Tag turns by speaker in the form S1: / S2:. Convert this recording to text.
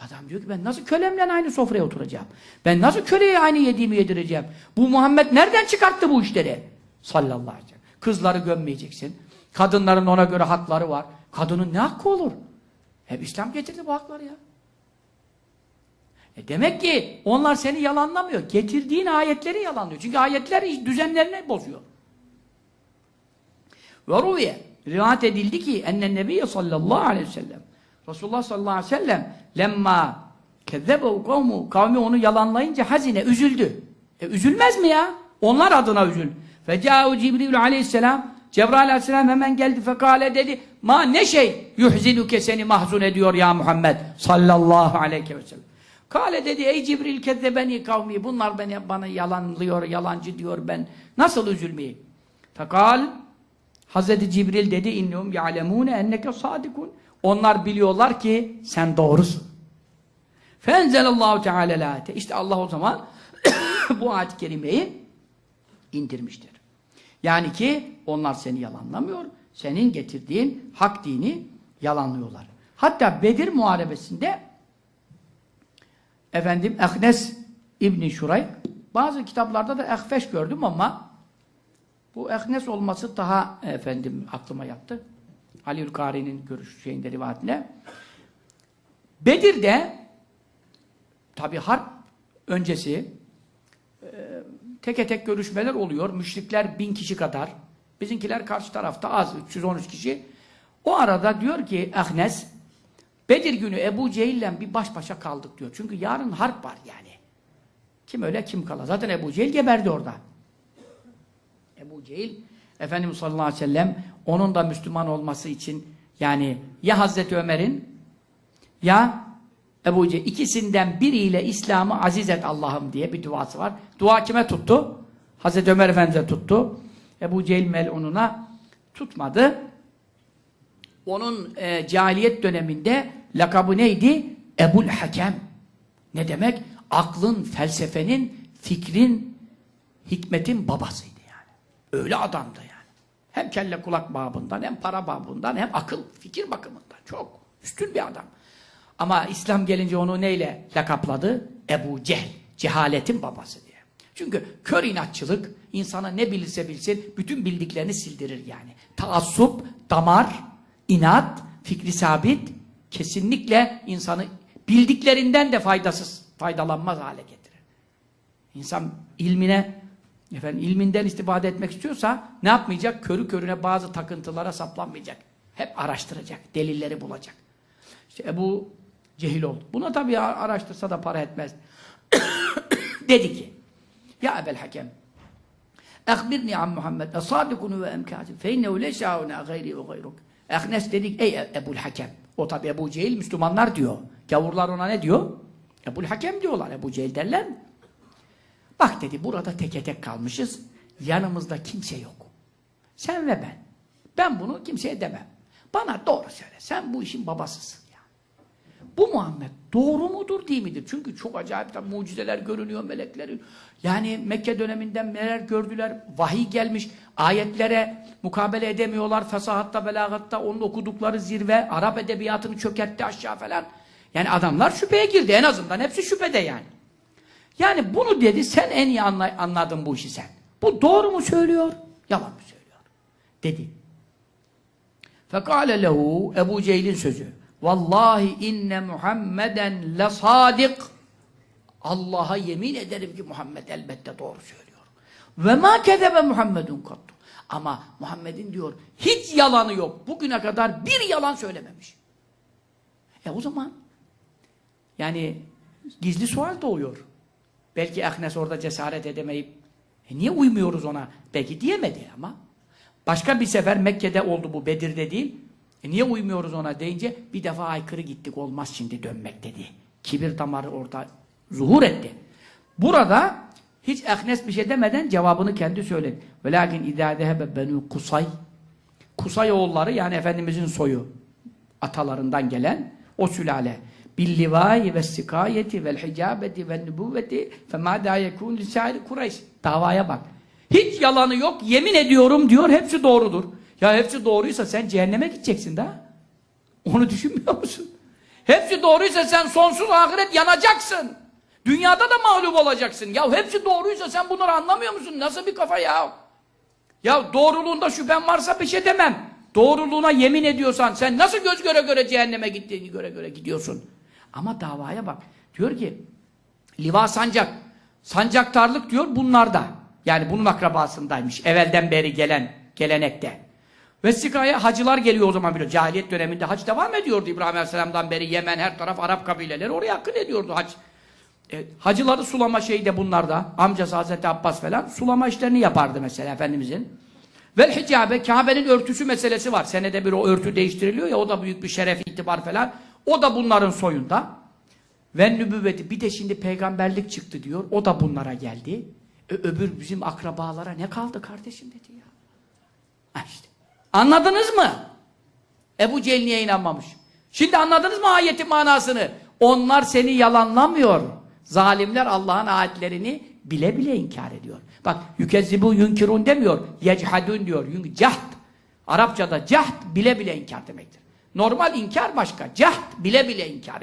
S1: Adam diyor ki ben nasıl kölemle aynı sofraya oturacağım? Ben nasıl köleye aynı yediğimi yedireceğim? Bu Muhammed nereden çıkarttı bu işleri? Sallallahu aleyhi ve sellem. Kızları gömmeyeceksin. Kadınların ona göre hakları var. Kadının ne hakkı olur? Hep İslam getirdi bu hakları ya. E demek ki onlar seni yalanlamıyor. Getirdiğin ayetleri yalanlıyor. Çünkü ayetler düzenlerini bozuyor. Ve ruviye rivayet edildi ki ennen nebiyye sallallahu aleyhi ve sellem Resulullah sallallahu aleyhi ve sellem lemma kezzebehu kavmu kavmi onu yalanlayınca hazine üzüldü. E üzülmez mi ya? Onlar adına üzül. Feca'u Cibril aleyhisselam Cebrail aleyhisselam hemen geldi fekale dedi ma ne şey yuhzinuke seni mahzun ediyor ya Muhammed sallallahu aleyhi ve sellem. Kale dedi ey Cibril kezzebeni kavmi bunlar beni bana yalanlıyor yalancı diyor ben nasıl üzülmeyeyim? Fekal Hazreti Cibril dedi innehum ya'lemune enneke sadikun. Onlar biliyorlar ki sen doğrusun. Fenzelallahu teala. İşte Allah o zaman bu ayet-i kerimeyi indirmiştir. Yani ki onlar seni yalanlamıyor. Senin getirdiğin hak dini yalanlıyorlar. Hatta Bedir Muharebesi'nde efendim Ehnes İbni Şurayk bazı kitaplarda da Ehfeş gördüm ama bu Ehnes olması daha efendim aklıma yattı. Aliül Kari'nin görüş şeyinde rivayetine. Bedir'de tabi harp öncesi e, teke tek görüşmeler oluyor. Müşrikler bin kişi kadar. Bizimkiler karşı tarafta az. 313 kişi. O arada diyor ki Ahnes Bedir günü Ebu Cehil'le bir baş başa kaldık diyor. Çünkü yarın harp var yani. Kim öyle kim kala. Zaten Ebu Cehil geberdi orada. Ebu Cehil Efendimiz sallallahu aleyhi ve sellem onun da Müslüman olması için yani ya Hazreti Ömer'in ya Ebu Cehil ikisinden biriyle İslam'ı aziz et Allah'ım diye bir duası var. Dua kime tuttu? Hazreti Ömer Efendimiz'e tuttu. Ebu Cehil melununa tutmadı. Onun e, cahiliyet döneminde lakabı neydi? Ebul Hakem. Ne demek? Aklın, felsefenin, fikrin, hikmetin babasıydı yani. Öyle adamdı yani. Hem kelle kulak babından, hem para babından, hem akıl, fikir bakımından. Çok üstün bir adam. Ama İslam gelince onu neyle lakapladı? Ebu Cehl. Cehaletin babası diye. Çünkü kör inatçılık insana ne bilirse bilsin bütün bildiklerini sildirir yani. Taassup, damar, inat, fikri sabit kesinlikle insanı bildiklerinden de faydasız, faydalanmaz hale getirir. İnsan ilmine, efendim ilminden istifade etmek istiyorsa ne yapmayacak? Körü körüne bazı takıntılara saplanmayacak. Hep araştıracak, delilleri bulacak. İşte Ebu Cehil oldu. Buna tabii araştırsa da para etmez. Dedi ki, Ya Ebel Hakem, Ekbirni an Muhammed, esadikunu ve emkâzim, fe innehu leşâuna gayri ve gayruk. Ehnes dedik, ey Ebul Hakem. O tabi Ebu Cehil Müslümanlar diyor. Gavurlar ona ne diyor? Ebul Hakem diyorlar. Ebu Cehil derler mi? Bak dedi, burada teke tek kalmışız. Yanımızda kimse yok. Sen ve ben. Ben bunu kimseye demem. Bana doğru söyle. Sen bu işin babasısın. Bu Muhammed doğru mudur değil midir? Çünkü çok acayip tabi mucizeler görünüyor meleklerin. Yani Mekke döneminden neler gördüler. Vahiy gelmiş. Ayetlere mukabele edemiyorlar. Fesahatta, belagatta onun okudukları zirve. Arap edebiyatını çökertti aşağı falan. Yani adamlar şüpheye girdi en azından. Hepsi şüphede yani. Yani bunu dedi sen en iyi anla, anladın bu işi sen. Bu doğru mu söylüyor? Yalan mı söylüyor? Dedi. Fekale lehu Ebu Cehil'in sözü. Vallahi inne Muhammeden le sadik. Allah'a yemin ederim ki Muhammed elbette doğru söylüyor. Ve ma kezebe Muhammedun kattu. Ama Muhammed'in diyor hiç yalanı yok. Bugüne kadar bir yalan söylememiş. E o zaman yani gizli sual doğuyor. Belki Ahnes orada cesaret edemeyip e niye uymuyoruz ona? Belki diyemedi ama. Başka bir sefer Mekke'de oldu bu Bedir'de değil. E niye uymuyoruz ona deyince bir defa aykırı gittik olmaz şimdi dönmek dedi. Kibir damarı orada zuhur etti. Burada hiç Ehnes bir şey demeden cevabını kendi söyledi. Velakin idâ dehebe benû Kusay Kusay oğulları yani Efendimizin soyu atalarından gelen o sülale billivâi ve sikâyeti vel hicâbeti ve nübüvveti femâ dâ yekûn lisâiri Kureyş davaya bak. Hiç yalanı yok yemin ediyorum diyor hepsi doğrudur. Ya hepsi doğruysa sen cehenneme gideceksin daha. Onu düşünmüyor musun? Hepsi doğruysa sen sonsuz ahiret yanacaksın. Dünyada da mağlup olacaksın. Ya hepsi doğruysa sen bunları anlamıyor musun? Nasıl bir kafa ya? Ya doğruluğunda şüphen varsa bir şey demem. Doğruluğuna yemin ediyorsan sen nasıl göz göre göre cehenneme gittiğini göre göre gidiyorsun. Ama davaya bak. Diyor ki Liva sancak. Sancaktarlık diyor bunlarda. Yani bunun akrabasındaymış. Evvelden beri gelen gelenekte. Vesikaya hacılar geliyor o zaman biliyor. Cahiliyet döneminde hac devam ediyordu İbrahim Aleyhisselam'dan beri. Yemen her taraf Arap kabileleri oraya akın ediyordu hac. E, hacıları sulama şeyi de bunlarda. Amcası Hazreti Abbas falan sulama işlerini yapardı mesela Efendimizin. Vel hicabe Kabe'nin örtüsü meselesi var. Senede bir o örtü değiştiriliyor ya o da büyük bir şeref itibar falan. O da bunların soyunda. Ve nübüvveti bir de şimdi peygamberlik çıktı diyor. O da bunlara geldi. E, öbür bizim akrabalara ne kaldı kardeşim dedi ya. Ha işte. Anladınız mı? Ebu Cehil niye inanmamış? Şimdi anladınız mı ayetin manasını? Onlar seni yalanlamıyor. Zalimler Allah'ın ayetlerini bile bile inkar ediyor. Bak yükezzibu yunkirun demiyor. Yechadun diyor. Cahd. Arapçada cahd bile bile inkar demektir. Normal inkar başka. Cahd bile bile inkar